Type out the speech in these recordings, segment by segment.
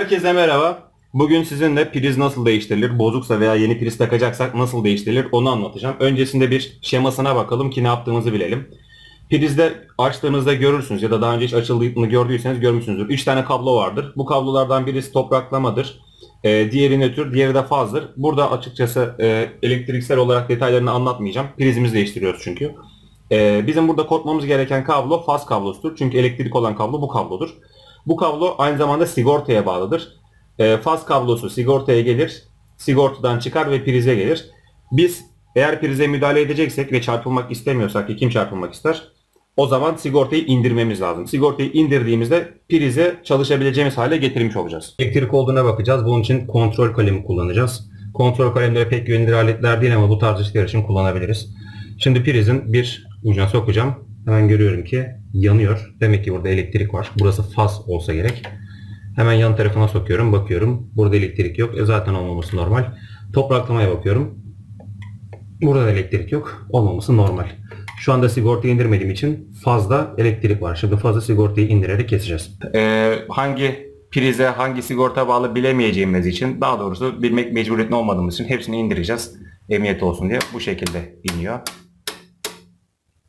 Herkese merhaba. Bugün sizinle priz nasıl değiştirilir, bozuksa veya yeni priz takacaksak nasıl değiştirilir onu anlatacağım. Öncesinde bir şemasına bakalım ki ne yaptığımızı bilelim. Prizde açtığınızda görürsünüz ya da daha önce hiç açıldığını gördüyseniz görmüşsünüzdür. 3 tane kablo vardır. Bu kablolardan birisi topraklamadır. Ee, diğeri nötr, diğeri de fazdır. Burada açıkçası e, elektriksel olarak detaylarını anlatmayacağım. Prizimizi değiştiriyoruz çünkü. Ee, bizim burada korkmamız gereken kablo faz kablosudur. Çünkü elektrik olan kablo bu kablodur. Bu kablo aynı zamanda sigortaya bağlıdır. Ee, faz kablosu sigortaya gelir, sigortadan çıkar ve prize gelir. Biz eğer prize müdahale edeceksek ve çarpılmak istemiyorsak ki kim çarpılmak ister? O zaman sigortayı indirmemiz lazım. Sigortayı indirdiğimizde prize çalışabileceğimiz hale getirmiş olacağız. Elektrik olduğuna bakacağız. Bunun için kontrol kalemi kullanacağız. Kontrol kalemleri pek güvenilir aletler değil ama bu tarz işler için kullanabiliriz. Şimdi prizin bir ucuna sokacağım. Hemen görüyorum ki yanıyor. Demek ki burada elektrik var. Burası faz olsa gerek. Hemen yan tarafına sokuyorum. Bakıyorum. Burada elektrik yok. E zaten olmaması normal. Topraklamaya bakıyorum. Burada da elektrik yok. Olmaması normal. Şu anda sigortayı indirmediğim için fazla elektrik var. Şimdi fazla sigortayı indirerek keseceğiz. Ee, hangi prize hangi sigorta bağlı bilemeyeceğimiz için daha doğrusu bilmek mecburiyetinde olmadığımız için hepsini indireceğiz. Emniyet olsun diye bu şekilde iniyor.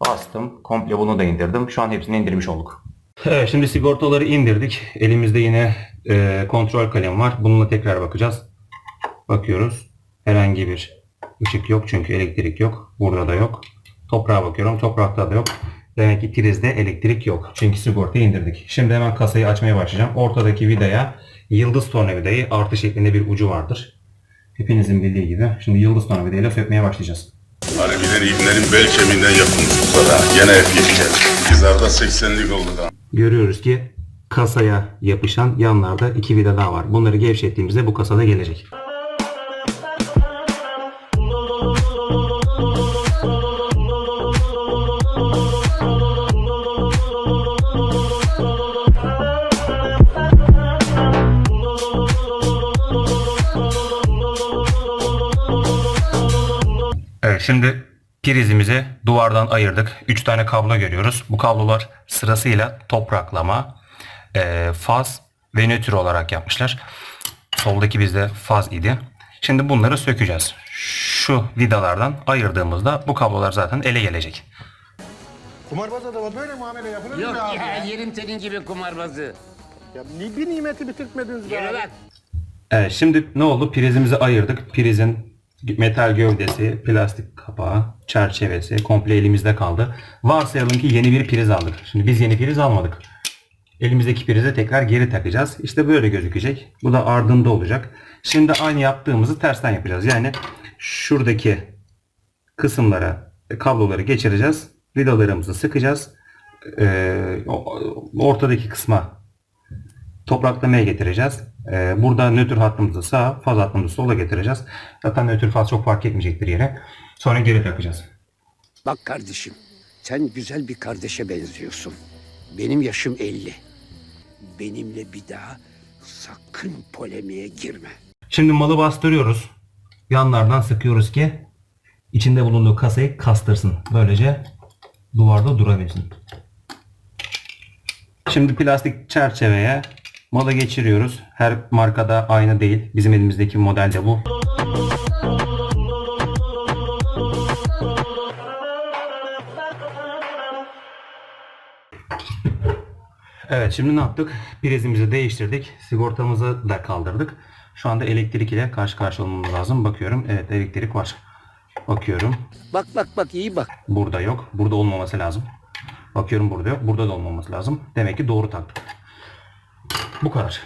Bastım. Komple bunu da indirdim. Şu an hepsini indirmiş olduk. Evet şimdi sigortaları indirdik. Elimizde yine e, kontrol kalem var. Bununla tekrar bakacağız. Bakıyoruz. Herhangi bir ışık yok çünkü elektrik yok. Burada da yok. Toprağa bakıyorum. Toprakta da yok. Demek ki prizde elektrik yok. Çünkü sigortayı indirdik. Şimdi hemen kasayı açmaya başlayacağım. Ortadaki vidaya yıldız tornavidayı artı şeklinde bir ucu vardır. Hepinizin bildiği gibi. Şimdi yıldız tornavidayla sökmeye başlayacağız. Harbiden ibnerin bel kemiğinden yapılmış bu da. Gene hep geçer. Kızlarda 80'lik oldu da. Görüyoruz ki kasaya yapışan yanlarda iki vida daha var. Bunları gevşettiğimizde bu kasada gelecek. Şimdi prizimizi duvardan ayırdık. 3 tane kablo görüyoruz. Bu kablolar sırasıyla topraklama, e, faz ve nötr olarak yapmışlar. Soldaki bizde faz idi. Şimdi bunları sökeceğiz. Şu vidalardan ayırdığımızda bu kablolar zaten ele gelecek. Kumarbaz adama böyle muamele yapılır mı Yok abi? ya Ya, yerim senin gibi kumarbazı. ya ni- bir nimeti bitirtmediniz be Yürü abi. lan. Evet şimdi ne oldu? Prizimizi ayırdık. Prizin metal gövdesi, plastik kapağı, çerçevesi komple elimizde kaldı. Varsayalım ki yeni bir priz aldık. Şimdi biz yeni priz almadık. Elimizdeki prize tekrar geri takacağız. İşte böyle gözükecek. Bu da ardında olacak. Şimdi aynı yaptığımızı tersten yapacağız. Yani şuradaki kısımlara e, kabloları geçireceğiz. Vidalarımızı sıkacağız. Ee, ortadaki kısma topraklamaya getireceğiz. Ee, burada nötr hattımızı sağa, faz hattımızı sola getireceğiz. Zaten nötr faz çok fark etmeyecektir yere. Sonra geri takacağız. Bak kardeşim sen güzel bir kardeşe benziyorsun. Benim yaşım 50. Benimle bir daha sakın polemiğe girme. Şimdi malı bastırıyoruz. Yanlardan sıkıyoruz ki içinde bulunduğu kasayı kastırsın. Böylece duvarda durabilsin. Şimdi plastik çerçeveye malı geçiriyoruz. Her markada aynı değil. Bizim elimizdeki model de bu. Evet şimdi ne yaptık? Prizimizi değiştirdik. Sigortamızı da kaldırdık. Şu anda elektrik ile karşı karşıya olmamız lazım. Bakıyorum. Evet elektrik var. Bakıyorum. Bak bak bak iyi bak. Burada yok. Burada olmaması lazım. Bakıyorum burada yok. Burada da olmaması lazım. Demek ki doğru taktık. Bu kadar.